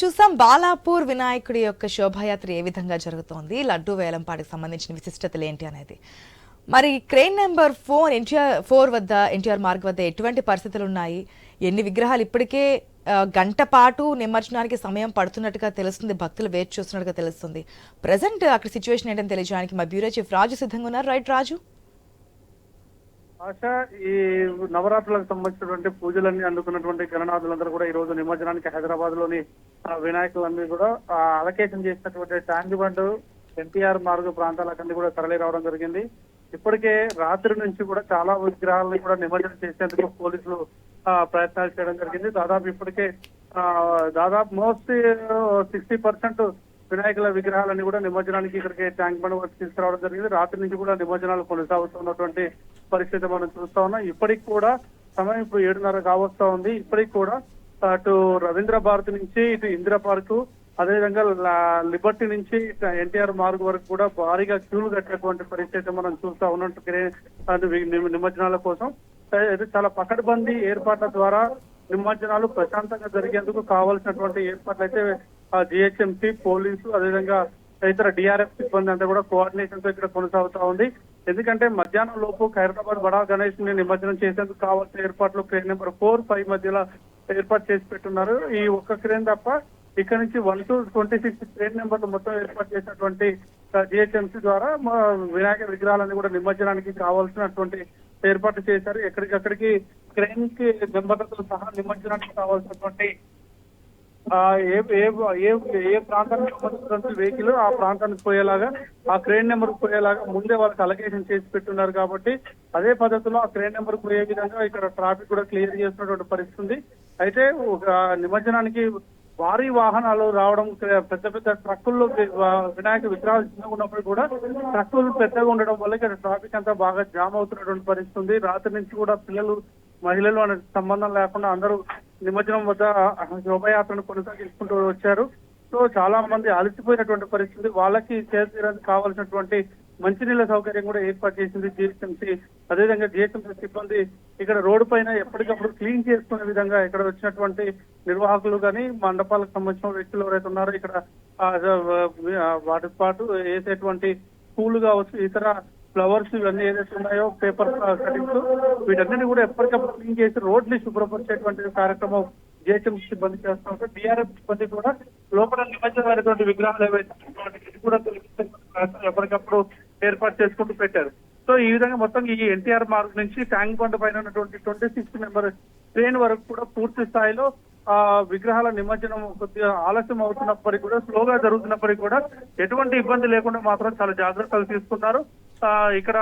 చూసాం బాలాపూర్ వినాయకుడి యొక్క శోభాయాత్ర ఏ విధంగా జరుగుతోంది లడ్డు వేలంపాటికి సంబంధించిన విశిష్టతలు ఏంటి అనేది. మరి crane number four NTR four వద్ద ఎన్టీఆర్ మార్గ్ వద్ద ఎటువంటి పరిస్థితులు ఉన్నాయి ఎన్ని విగ్రహాలు ఇప్పటికే గంట పాటు నిమజ్జనానికి సమయం పడుతున్నట్టుగా తెలుస్తుంది భక్తులు వేచి చూస్తున్నట్టుగా తెలుస్తుంది. ప్రజెంట్ అక్కడ సిచ్యువేషన్ ఏంటని తెలియజేయడానికి మా బ్యూరో చీఫ్ రాజు సిద్ధంగా ఉన్నారు. రైట్ రాజు? ఆశ ఈ నవరాత్రులకు సంబంధించినటువంటి పూజలన్నీ అందుకున్నటువంటి గణనాథులందరూ కూడా ఈ రోజు నిమజ్జనానికి హైదరాబాద్లోని వినాయకులన్నీ కూడా అలకేషన్ చేసినటువంటి ట్యాంక్ బండ్ ఎన్టీఆర్ మార్గ ప్రాంతాలకన్నీ కూడా తరలి రావడం జరిగింది. ఇప్పటికే రాత్రి నుంచి కూడా చాలా విగ్రహాలను కూడా నిమజ్జనం చేసేందుకు పోలీసులు ప్రయత్నాలు చేయడం జరిగింది. దాదాపు ఇప్పటికే ఆ, దాదాపు మోస్ట్ సిక్స్టీ పర్సెంట్ వినాయకుల విగ్రహాలన్నీ కూడా నిమజ్జనానికి ఇక్కడికి ట్యాంక్ బండ్ వరకు తీసుకురావడం జరిగింది. రాత్రి నుంచి కూడా నిమజ్జనాలు కొనసాగుతున్నటువంటి పరిస్థితి మనం చూస్తా ఉన్నాం. ఇప్పటికి కూడా సమయం ఇప్పుడు ఏడున్నర కావస్తా ఉంది. ఇప్పటికి కూడా అటు రవీంద్ర భారతి నుంచి ఇటు ఇందిరా పార్కు అదేవిధంగా లిబర్టీ నుంచి ఇటు ఎన్టీఆర్ మార్గ్ వరకు కూడా భారీగా క్యూలు కట్టేటువంటి పరిస్థితి మనం చూస్తా ఉన్నట్టు గ్రే- నిమజ్జనాల కోసం. చాలా పకడ్బందీ ఏర్పాట్ల ద్వారా నిమజ్జనాలు ప్రశాంతంగా జరిగేందుకు కావాల్సినటువంటి ఏర్పాట్లు అయితే జిహెచ్ఎంసీ పోలీసు అదేవిధంగా ఇతర డిఆర్ఎఫ్ సిబ్బంది అంతా కూడా కోఆర్డినేషన్తో ఇక్కడ కొనసాగుతా ఉంది. ఎందుకంటే మధ్యాహ్నం లోపు ఖైరతాబాద్ బడా గణేష్ని నిమజ్జనం చేసేందుకు కావాల్సిన ఏర్పాట్లు క్రేన్ నెంబర్ ఫోర్ ఫైవ్ మధ్యలో ఏర్పాటు చేసి పెట్టున్నారు. ఈ ఒక్క క్రేన్ తప్ప ఇక్కడ నుంచి one two twenty six crane నెంబర్లు మొత్తం ఏర్పాటు చేసినటువంటి జిహెచ్ఎంసీ ద్వారా మా వినాయక విగ్రహాలన్నీ కూడా నిమజ్జనానికి కావాల్సినటువంటి ఏర్పాటు చేశారు. ఎక్కడికక్కడికి క్రేన్కి నెంబర్లతో సహా నిమజ్జనానికి కావాల్సినటువంటి ఏ ఏ ఏ ప్రాంతానికి సంబంధించిన వెహికల్ ఆ ప్రాంతానికి పోయేలాగా ఆ క్రేన్ నెంబర్ పోయేలాగా ముందే వాళ్ళకి అలగేషన్ చేసి పెట్టున్నారు కాబట్టి అదే పద్ధతిలో ఆ క్రేన్ నెంబర్ పోయే విధంగా ఇక్కడ ట్రాఫిక్ కూడా క్లియర్ చేస్తున్నటువంటి పరిస్థితి ఉంది. అయితే ఒక నిమజ్జనానికి భారీ వాహనాలు రావడం పెద్ద పెద్ద ట్రక్కుల్లో వినాయక విగ్రహాలు చిన్నగా ఉన్నప్పుడు కూడా ట్రక్కులు పెద్దగా ఉండడం వల్ల ఇక్కడ ట్రాఫిక్ అంతా బాగా జామ్ అవుతున్నటువంటి పరిస్థితి ఉంది. రాత్రి నుంచి కూడా పిల్లలు మహిళలు అనే సంబంధం లేకుండా అందరూ నిమజ్జనం వద్ద శోభయాత్రను కొనసాగించుకుంటూ వచ్చారు. సో చాలా మంది అలసిపోయినటువంటి పరిస్థితి. వాళ్ళకి చేర్చడానికి కావాల్సినటువంటి మంచినీళ్ళ సౌకర్యం కూడా ఏర్పాటు చేసింది జిహెచ్ఎంసీ. అదేవిధంగా జిహెచ్ఎంసీ సిబ్బంది ఇక్కడ రోడ్డు పైన ఎప్పటికప్పుడు క్లీన్ చేసుకునే విధంగా ఇక్కడ వచ్చినటువంటి నిర్వాహకులు కానీ మండపాలకు సంబంధించిన వ్యక్తులు ఎవరైతే ఉన్నారో ఇక్కడ వాటితో పాటు వేసేటువంటి పూలు కావచ్చు ఇతర ఫ్లవర్స్ ఇవన్నీ ఏదైతే ఉన్నాయో పేపర్ కటింగ్స్ వీటన్నిటి కూడా ఎప్పటికప్పుడు క్లీన్ చేసి రోడ్లు శుభ్రపరిచేటువంటి కార్యక్రమం జిహెచ్ఎం సిబ్బంది చేస్తా ఉంటే డిఆర్ఎఫ్ సిబ్బంది కూడా లోపల నిమజ్జమైనటువంటి విగ్రహాలు ఏవైతే ఉన్నాయో కూడా తొలగించే ఎప్పటికప్పుడు ఏర్పాటు చేసుకుంటూ పెట్టారు. సో ఈ విధంగా మొత్తం ఈ ఎన్టీఆర్ మార్గ్ నుంచి ట్యాంక్ బండ్ పైన ఉన్నటువంటి ట్వంటీ సిక్స్ నెంబర్ ట్రైన్ వరకు కూడా పూర్తి స్థాయిలో విగ్రహాల నిమజ్జనం కొద్దిగా ఆలస్యం అవుతున్నప్పటికీ కూడా స్లోగా జరుగుతున్నప్పటికీ కూడా ఎటువంటి ఇబ్బంది లేకుండా మాత్రం చాలా జాగ్రత్తలు తీసుకున్నారు. ఆ, ఇక్కడ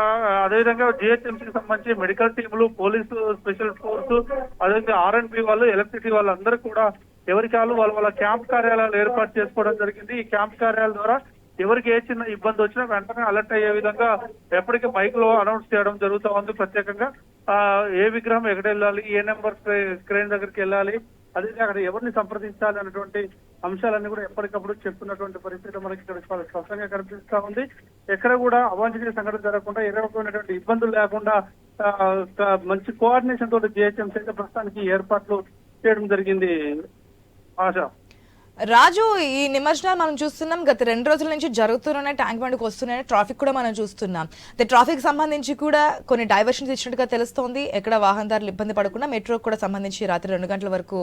అదేవిధంగా జిహెచ్ఎంసీకి సంబంధించి మెడికల్ టీములు పోలీసు స్పెషల్ ఫోర్స్ అదేవిధంగా ఆర్ అండ్ బి వాళ్ళు ఎలక్ట్రిసిటీ వాళ్ళందరూ కూడా ఎవరికి వాళ్ళు వాళ్ళ వాళ్ళ క్యాంప్ కార్యాలయాలు ఏర్పాటు చేసుకోవడం జరిగింది. ఈ క్యాంప్ కార్యాలయాల ద్వారా ఎవరికి ఏ చిన్న ఇబ్బంది వచ్చినా వెంటనే అలర్ట్ అయ్యే విధంగా ఎప్పటికీ మైక్లో అనౌన్స్ చేయడం జరుగుతూ ఉంది ప్రత్యేకంగా. ఆ ఏ విగ్రహం ఎక్కడ వెళ్ళాలి ఏ నెంబర్ క్రేన్ దగ్గరికి వెళ్ళాలి అదే అక్కడ ఎవరిని సంప్రదించాలి అన్నటువంటి అంశాలన్నీ కూడా ఎప్పటికప్పుడు చెప్తున్నటువంటి పరిస్థితి మనకి ఇక్కడ చాలా స్పష్టంగా కనిపిస్తా ఉంది. ఎక్కడ కూడా అవాంఛనీయ సంఘటన జరగకుండా ఏ రకమైనటువంటి ఇబ్బందులు లేకుండా మంచి కోఆర్డినేషన్ తోటి జిహెచ్ఎంసీ అయితే ప్రస్తుతానికి ఏర్పాట్లు చేయడం జరిగింది. ఆశ. రాజు ఈ నిమజ్జనాలు మనం చూస్తున్నాం. గత రెండు రోజుల నుంచి జరుగుతున్న ట్యాంక్ బండ్కి వస్తున్నాయి. ట్రాఫిక్ కూడా మనం చూస్తున్నాం. అయితే ట్రాఫిక్ సంబంధించి కూడా కొన్ని డైవర్షన్స్ ఇచ్చినట్టుగా తెలుస్తోంది. ఎక్కడ వాహనదారులు ఇబ్బంది పడకుండా మెట్రోకి కూడా సంబంధించి రాత్రి రెండు గంటల వరకు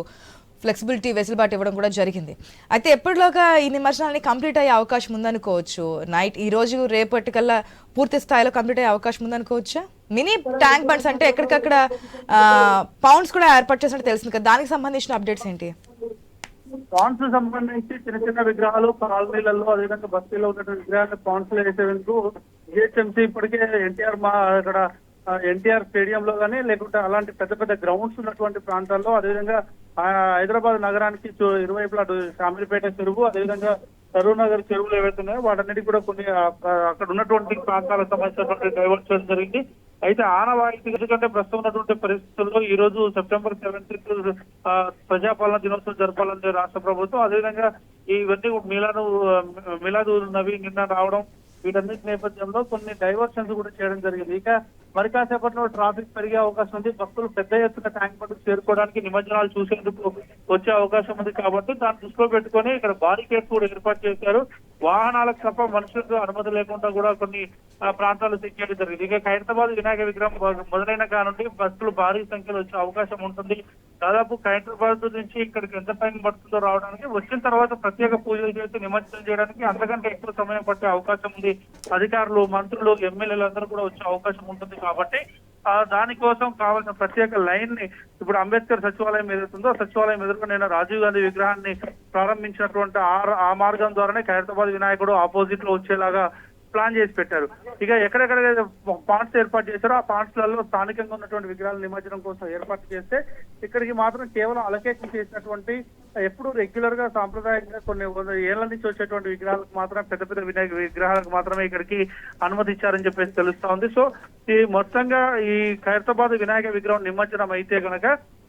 ఫ్లెక్సిబిలిటీ వెసులుబాటు ఇవ్వడం కూడా జరిగింది. అయితే ఎప్పటిలోగా ఈ నిమజ్జనాన్ని కంప్లీట్ అయ్యే అవకాశం ఉందనుకోవచ్చు? నైట్ ఈ రోజు రేపటికల్లా పూర్తి స్థాయిలో కంప్లీట్ అయ్యే అవకాశం ఉందనుకోవచ్చా? మినీ ట్యాంక్ బండ్స్ అంటే ఎక్కడికక్కడ పౌండ్స్ కూడా ఏర్పాటు చేసినట్టు తెలిసింది కదా. దానికి సంబంధించిన అప్డేట్స్ ఏంటి? పాండ్స్ సంబంధించి చిన్న చిన్న విగ్రహాలు కాలనీలలో అదేవిధంగా బస్తీలో ఉన్నటువంటి విగ్రహాలు పాండ్స్లో వేసేందుకు జిహెచ్ఎంసీ ఇప్పటికే ఎన్టీఆర్ మా ఇక్కడ ఎన్టీఆర్ స్టేడియం లో కానీ లేకుంటే అలాంటి పెద్ద పెద్ద గ్రౌండ్స్ ఉన్నటువంటి ప్రాంతాల్లో అదేవిధంగా ఆ, హైదరాబాద్ నగరానికి ఇరువైపులా శామిలిపేట చెరువు అదేవిధంగా కరూర్ నగర్ చెరువులు ఏవైతే ఉన్నాయో వాటన్నిటి కూడా కొన్ని అక్కడ ఉన్నటువంటి ప్రాంతాలకు సంబంధించినటువంటి డైవర్ట్ చేయడం జరిగింది. అయితే ఆనవాయితీ ఎందుకంటే ప్రస్తుతం ఉన్నటువంటి పరిస్థితుల్లో ఈ రోజు సెప్టెంబర్ సెవెంత్ ప్రజాపాలన దినోత్సవం జరపాలని రాష్ట్ర ప్రభుత్వం అదేవిధంగా ఇవన్నీ మిలాను మిలాదు నవి నిన్న రావడం వీటన్నిటి నేపథ్యంలో కొన్ని డైవర్షన్స్ కూడా చేయడం జరిగింది. ఇక మరి కాసేపట్లో ట్రాఫిక్ పెరిగే అవకాశం ఉంది. భక్తులు పెద్ద ఎత్తున ట్యాంక్ బండ్ చేరుకోవడానికి నిమజ్జనాలు చూసేందుకు వచ్చే అవకాశం ఉంది కాబట్టి దాన్ని దృష్టిలో పెట్టుకొని ఇక్కడ బారికేడ్స్ కూడా ఏర్పాటు చేశారు. వాహనాలకు తప్ప మనుషులకు అనుమతి లేకుండా కూడా కొన్ని ఆ, ప్రాంతాలు సెక్యూరిటీ జరిగింది. ఇక ఖైరతాబాద్ వినాయక విగ్రహం మొదలైన కానుండి భక్తులు భారీ సంఖ్యలో వచ్చే అవకాశం ఉంటుంది. దాదాపు ఖైరతాబాద్ నుంచి ఇక్కడికి ఎంత టైం పడుతుందో రావడానికి వచ్చిన తర్వాత ప్రత్యేక పూజలు చేసి నిమజ్జనం చేయడానికి అంతకంటే ఎక్కువ సమయం పట్టే అవకాశం ఉంది. అధికారులు మంత్రులు ఎమ్మెల్యేలు అందరూ కూడా వచ్చే అవకాశం ఉంటుంది కాబట్టి దానికోసం కావాల్సిన ప్రత్యేక లైన్ని ఇప్పుడు అంబేద్కర్ సచివాలయం ఏదైతుందో సచివాలయం ఎదుర్కొని నేను రాజీవ్ గాంధీ విగ్రహాన్ని ప్రారంభించినటువంటి ఆ మార్గం ద్వారానే ఖైరతాబాద్ వినాయకుడు ఆపోజిట్లో వచ్చేలాగా ప్లాన్ చేసి పెట్టారు. ఇక ఎక్కడెక్కడ పాయింట్స్ ఏర్పాటు చేశారో ఆ పాయింట్స్లలో స్థానికంగా ఉన్నటువంటి విగ్రహాల నిమజ్జనం కోసం ఏర్పాటు చేస్తే ఇక్కడికి మాత్రం కేవలం అలొకేషన్ చేసినటువంటి ఎప్పుడు రెగ్యులర్గా సాంప్రదాయంగా కొన్ని వంద ఏళ్ళ నుంచి వచ్చేటువంటి విగ్రహాలకు మాత్రం పెద్ద పెద్ద వినాయక విగ్రహాలకు మాత్రమే ఇక్కడికి అనుమతి ఇచ్చారని చెప్పేసి తెలుస్తా ఉంది. సో ఈ మొత్తంగా ఈ ఖైరతాబాద్ వినాయక విగ్రహం నిమజ్జనం అయితే గనక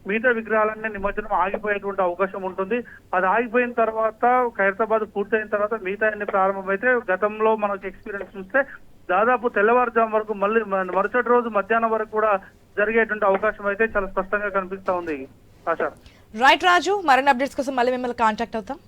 మిగతా విగ్రహాలన్నీ నిమజ్జనం ఆగిపోయేటువంటి అవకాశం ఉంటుంది. అది ఆగిపోయిన తర్వాత ఖైరతాబాద్ పూర్తయిన తర్వాత మిగతా అన్ని ప్రారంభమైతే గతంలో మనకు ఎక్స్పీరియన్స్ చూస్తే దాదాపు తెల్లవారుజాము వరకు మళ్ళీ మరుసటి రోజు మధ్యాహ్నం వరకు కూడా జరిగేటువంటి అవకాశం అయితే చాలా స్పష్టంగా కనిపిస్తా ఉంది ఆశా. రైట్ రాజు మరిన్ని అప్డేట్స్ కోసం మళ్ళీ మిమ్మల్ని కాంటాక్ట్ అవుతాం.